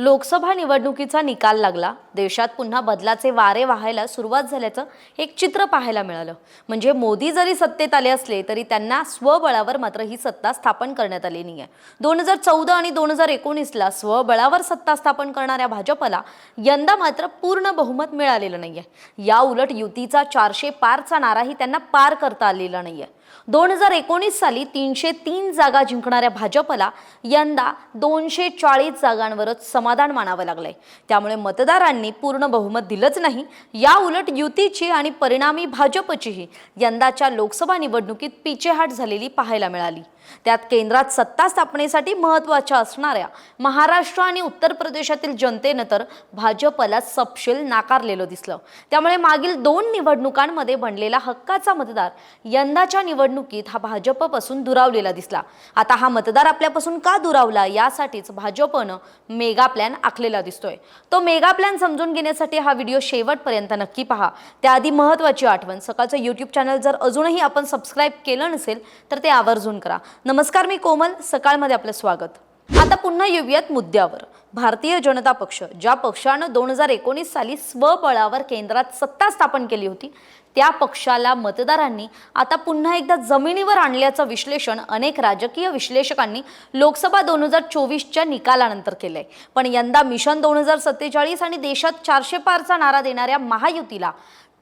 लोकसभा निवडणुकीचा निकाल लागला. देशात पुन्हा बदलाचे वारे वाहायला सुरुवात झाल्याचं एक चित्र पाहायला मिळालं. म्हणजे मोदी जरी सत्तेत आले असले तरी त्यांना स्वबळावर मात्र ही सत्ता स्थापन करण्यात आली नाही आहे दोन हजार चौदा आणि दोन हजार एकोणीसला स्वबळावर सत्ता स्थापन करणाऱ्या भाजपला यंदा मात्र पूर्ण बहुमत मिळालेलं नाहीये. या उलट युतीचा चारशे पारचा नाराही त्यांना पार करता आलेला नाही आहे दोन हजार एकोणीस साली तीनशे तीन जागा जिंकणाऱ्या भाजपला यंदा दोनशे चाळीस जागांवरच समाधान मानावं लागलंय. त्यामुळे मतदारांनी पूर्ण बहुमत दिलंच नाही. या उलट युतीची आणि परिणामी भाजपचीही यंदाच्या लोकसभा निवडणुकीत पिछेहाट झालेली पाहायला मिळाली. त्यात केंद्रात सत्ता स्थापनेसाठी महत्त्वाच्या असणाऱ्या महाराष्ट्र आणि उत्तर प्रदेशातील जनतेनं तर भाजपला सपशेल नाकारलेलं दिसलं. त्यामुळे मागील दोन निवडणुकांमध्ये बनलेला हक्काचा मतदार यंदाच्या निवडणुकीत हा भाजपपासून दुरावलेला दिसला. आता हा मतदार आपल्यापासून का दुरावला यासाठीच भाजपनं मेगा प्लॅन आखलेला दिसतोय. तो मेगा प्लॅन समजून घेण्यासाठी हा व्हिडिओ शेवटपर्यंत नक्की पहा. त्याआधी महत्त्वाची आठवण सकाळचं यूट्यूब चॅनल जर अजूनही आपण सबस्क्राईब केलं नसेल तर ते आवर्जून करा. नमस्कार मी कोमल. सकाळमध्ये आपलं स्वागत. आता पुन्हा येऊयात मुद्द्यावर. भारतीय जनता पक्ष ज्या पक्षानं दोन हजार एकोणीस साली स्वबळावर केंद्रात सत्ता स्थापन केली होती त्या पक्षाला मतदारांनी आता पुन्हा एकदा जमिनीवर आणल्याचं विश्लेषण अनेक राजकीय विश्लेषकांनी लोकसभा दोन हजार चोवीसच्या निकालानंतर केलंय. पण यंदा मिशन दोन हजार सत्तेचाळीस आणि देशात चारशे पारचा नारा देणाऱ्या महायुतीला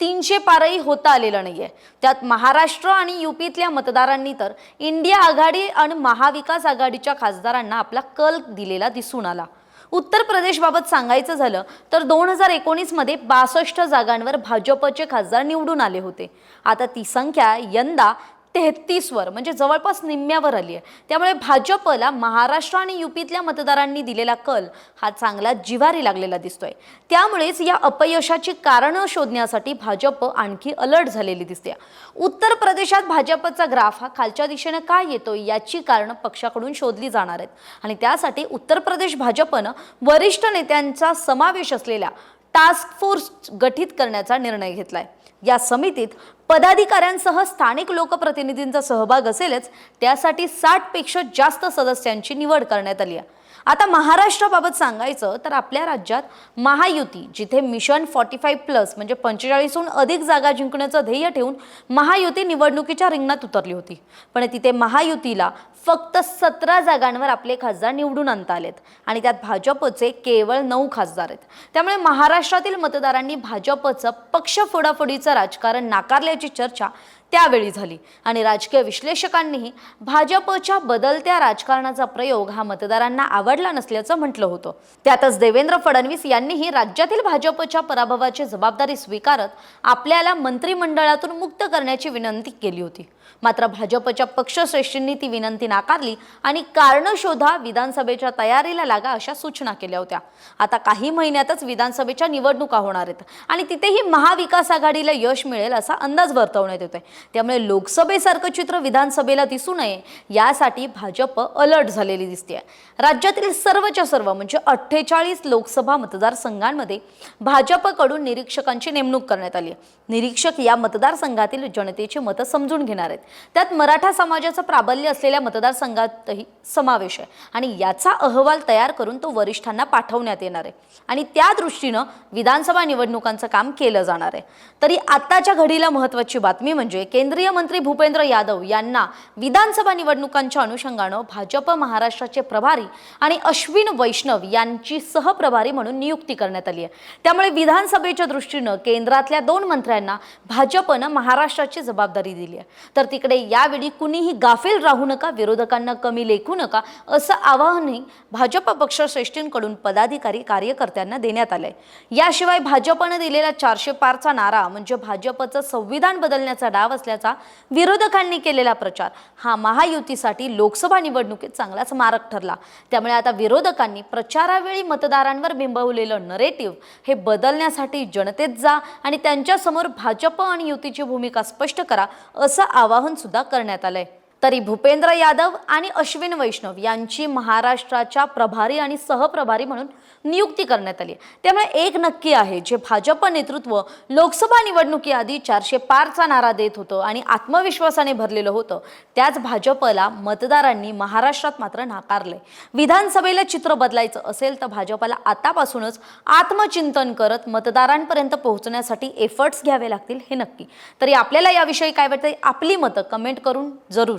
तीनशे पारही होता आलेलं नाहीये. त्यात महाराष्ट्र आणि युपीतल्या मतदारांनी तर इंडिया आघाडी आणि महाविकास आघाडीच्या खासदारांना आपला कल दिलेला दिसून आला. उत्तर प्रदेशबाबत सांगायचं झालं तर दोन हजार एकोणीसमध्ये बासष्ट जागांवर भाजपचे खासदार निवडून आले होते. आता ती संख्या यंदा तेहतीसवर म्हणजे जवळपास निम्म्यावर आली आहे. त्यामुळे भाजपला महाराष्ट्र आणि युपीतल्या मतदारांनी दिलेला कल हा चांगला जिवारी लागलेला दिसतोय. त्यामुळेच या अपयशाची कारणं शोधण्यासाठी भाजप आणखी अलर्ट झालेली दिसते. उत्तर प्रदेशात भाजपचा ग्राफ हा खालच्या दिशेनं काय येतो याची कारणं पक्षाकडून शोधली जाणार आहेत. आणि त्यासाठी उत्तर प्रदेश भाजपनं वरिष्ठ नेत्यांचा समावेश असलेल्या टास्क फोर्स गठीत करण्याचा निर्णय घेतलाय. या समितीत पदाधिकाऱ्यांसह स्थानिक लोकप्रतिनिधींचा सहभाग असेलच त्यासाठी साठपेक्षा जास्त सदस्यांची निवड करण्यात आली आहे. आता महाराष्ट्राबाबत सांगायचं तर आपल्या राज्यात महायुती जिथे मिशन फॉर्टी फाईव्ह प्लस म्हणजे पंचेचाळीसहून अधिक जागा जिंकण्याचं ध्येय ठेवून महायुती निवडणुकीच्या रिंगणात उतरली होती. पण तिथे महायुतीला फक्त सतरा जागांवर आपले खासदार निवडून आणता आलेत आणि त्यात भाजपचे केवळ नऊ खासदार आहेत. त्यामुळे महाराष्ट्रातील मतदारांनी भाजपचं पक्ष फोडाफोडीचं राजकारण नाकारल्याची चर्चा त्यावेळी झाली. आणि राजकीय विश्लेषकांनीही भाजपच्या बदलत्या राजकारणाचा प्रयोग हा मतदारांना आवडला नसल्याचं म्हटलं होतं. त्यातच देवेंद्र फडणवीस यांनीही राज्यातील भाजपच्या पराभवाची जबाबदारी स्वीकारत आपल्याला मंत्रिमंडळातून मुक्त करण्याची विनंती केली होती. मात्र भाजपच्या पक्षश्रेष्ठींनी ती विनंती नाकारली आणि कारण शोधा विधानसभेच्या तयारीला लागा अशा सूचना केल्या होत्या. आता काही महिन्यातच विधानसभेच्या निवडणुका होणार आहेत आणि तिथेही महाविकास आघाडीला यश मिळेल असा अंदाज वर्तवण्यात येतोय. त्यामुळे लोकसभेसारखं चित्र विधानसभेला दिसू नये यासाठी भाजप अलर्ट झालेली दिसते राज्यातील सर्वच्या सर्व म्हणजे अठ्ठेचाळीस लोकसभा मतदारसंघांमध्ये भाजपकडून निरीक्षकांची नेमणूक करण्यात आली आहे. निरीक्षक या मतदारसंघातील जनतेची मतं समजून घेणार आहेत. त्यात मराठा समाजाचं प्राबल्य असलेल्या मतदारसंघातही समावेश आहे आणि याचा अहवाल तयार करून तो वरिष्ठांना पाठवण्यात येणार आहे. आणि त्या दृष्टीनं विधानसभा निवडणुकांचं काम केलं जाणार आहे. तरी आत्ताच्या घडीला महत्त्वाची बातमी म्हणजे केंद्रीय मंत्री भूपेंद्र यादव यांना विधानसभा निवडणुकांच्या अनुषंगानं भाजप महाराष्ट्राचे प्रभारी आणि अश्विन वैष्णव यांची सहप्रभारी म्हणून नियुक्ती करण्यात आली आहे. त्यामुळे विधानसभेच्या दृष्टीनं केंद्रातल्या दोन मंत्र्यांना भाजपनं महाराष्ट्राची जबाबदारी दिली आहे. तर तिकडे यावेळी कुणीही गाफील राहू नका विरोधकांना कमी लेखू नका असं आवाहनही भाजप पक्षश्रेष्ठींकडून पदाधिकारी कार्यकर्त्यांना देण्यात आलंय. याशिवाय भाजपनं दिलेला चारशे पारचा नारा म्हणजे भाजपचं संविधान बदलण्याचा डाव असल्याचा विरोधकांनी केलेला प्रचार. हा महायुतीसाठी लोकसभा निवडणुकीत चांगलाच मारक ठरला. त्यामुळे आता विरोधकांनी प्रचारावेळी मतदारांवर बिंबवलेलं नरेटिव्ह हे बदलण्यासाठी जनतेत जा आणि त्यांच्यासमोर भाजप आणि युतीची भूमिका स्पष्ट करा असं आवाहन सुद्धा करण्यात आलंय. तरी भूपेंद्र यादव आणि अश्विन वैष्णव यांची महाराष्ट्राच्या प्रभारी आणि सहप्रभारी म्हणून नियुक्ती करण्यात आली आहे. त्यामुळे एक नक्की आहे जे भाजप नेतृत्व लोकसभा निवडणुकीआधी चारशे पारचा नारा देत होतं आणि आत्मविश्वासाने भरलेलं होतं त्याच भाजपला मतदारांनी महाराष्ट्रात मात्र नाकारलंय. विधानसभेला चित्र बदलायचं असेल तर भाजपला आतापासूनच आत्मचिंतन करत मतदारांपर्यंत पोहोचण्यासाठी एफर्ट्स घ्यावे लागतील हे नक्की. तरी आपल्याला याविषयी काय वाटतं आपली मतं कमेंट करून जरूर